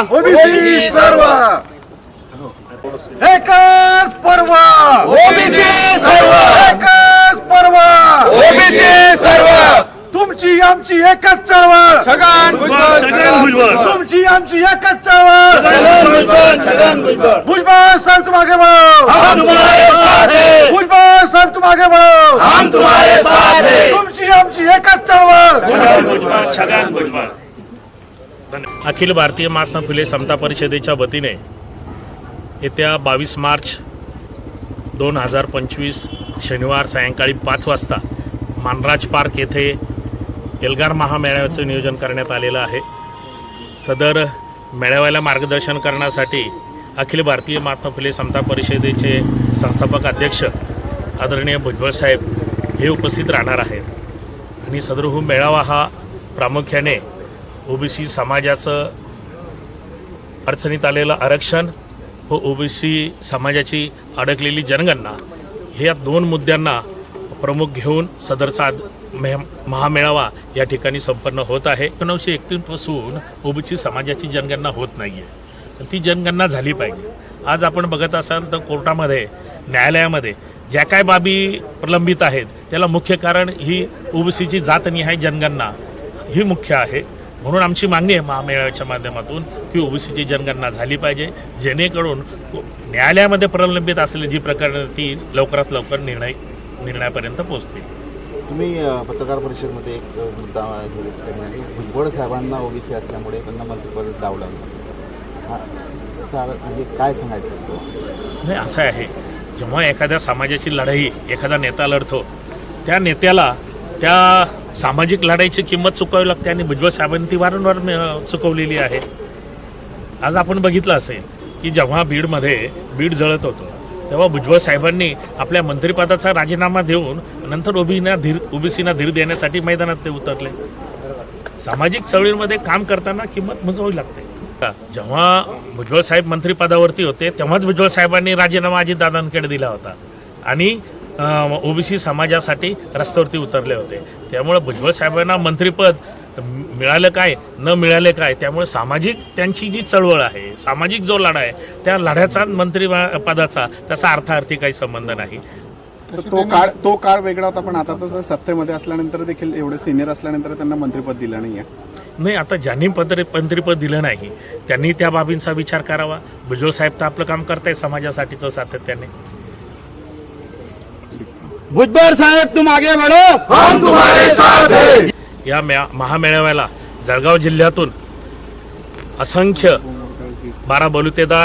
OBC. सर्व. एकच पर्व. ओबीसी सर्व. एकच पर्व. ओबीसी सर्व. तुमची आमची एकच चळवळ. छगन भुजबळ छगन भुजबळ. तुमची आमची एकच चळवळ. छगन भुजबळ छगन भुजबळ. भुजबळ साहेब तुम आगे बढ़ो हम तुम्हारे साथ हैं. भुजबळ साहेब तुम आगे बढ़ो हम तुम्हारे साथ हैं. तुमची आमची एकच चळवळ. अखिल भारतीय महात्मा फुले समता परिषदेच्या वतीने येत्या बावीस मार्च दोन हजार पंचवीस शनिवार सायंकाळी पाच वाजता मानराज पार्क येथे एल्गार महामेळाव्याचं नियोजन करण्यात आलेलं आहे. सदर मेळाव्याला मार्गदर्शन करण्यासाठी अखिल भारतीय महात्मा फुले समता परिषदेचे संस्थापक अध्यक्ष आदरणीय भुजबळ साहेब हे उपस्थित राहणार आहेत. आणि सदरहू हो मेळावा हा प्रामुख्याने ओबीसी समाजाचं अडचणीत आलेलं आरक्षण व ओबीसी समाजाची अडकलेली जनगणना हे या दोन मुद्द्यांना प्रमुख घेऊन सदरचा मे महामेळावा या ठिकाणी संपन्न होत आहे. एकोणीसशे एकतीसपासून ओबीसी समाजाची जनगणना होत नाही आहे ती जनगणना झाली पाहिजे. आज आपण बघत असाल तर कोर्टामध्ये न्यायालयामध्ये ज्या काय बाबी प्रलंबित आहेत त्याला मुख्य कारण ही ओबीसीची जातनिहाय जनगणना ही मुख्य आहे. म्हणून आमची मागणी आहे महामेळाव्याच्या माध्यमातून की ओबीसीची जनगणना झाली पाहिजे जेणेकरून न्यायालयामध्ये प्रलंबित असलेली जी प्रकरणं ती लवकरात लवकर निर्णय निर्णयापर्यंत पोहोचतील. तुम्ही पत्रकार परिषदेमध्ये एक मुद्दा भुजबळ साहेबांना ओबीसी असल्यामुळे त्यांना मंत्रिपद हा अर्थ म्हणजे काय सांगायचं नाही असं आहे. जेव्हा एखाद्या समाजाची लढाई एखादा नेता लढतो त्या नेत्याला त्या सामाजिक लढाईची किंमत चुकावी लागते आणि भुजबळ साहेबांनी ती वारंवार चुकवलेली आहे. आज आपण बघितलं असेल की जेव्हा बीडमध्ये बीड जळत होतं तेव्हा भुजबळ साहेबांनी आपल्या मंत्रिपदाचा राजीनामा देऊन नंतर ओबीना धीर ओबीसीना धीर देण्यासाठी मैदानात ते उतरले. सामाजिक चळवळीमध्ये काम करताना किंमत मोजावी लागते. जेव्हा भुजबळ साहेब मंत्रिपदावरती होते तेव्हाच भुजबळ साहेबांनी राजीनामा अजितदादांकडे दिला होता. आणि ओबीसी समाजासाठी रस्त्यावरती उतरले होते. त्यामुळे भुजबळ साहेबांना मंत्रिपद मिळालं काय न मिळाले काय त्यामुळे सामाजिक त्यांची जी चळवळ आहे सामाजिक जो लढा आहे त्या लढ्याचा मंत्री पदाचा त्याचा अर्थार्थी काही संबंध नाही. तर तो काळ तो काळ वेगळा होता पण आता तर सत्तेमध्ये असल्यानंतर देखील एवढे सिनियर असल्यानंतर त्यांना मंत्रिपद दिलं नाहीये. नाही आता ज्यांनी पत्र मंत्रिपद दिलं नाही त्यांनी त्या बाबींचा विचार करावा. भुजबळ साहेब तर आपलं काम करताय समाजासाठीचं सातत्याने. भुजबळ साहेब तुम आगे बढ़ो. हम तुम्हारे साथ हैं. या मेळा महामेळाव्याला जळगाव जिल्ह्यातून असंख्य बारा बलुतेदार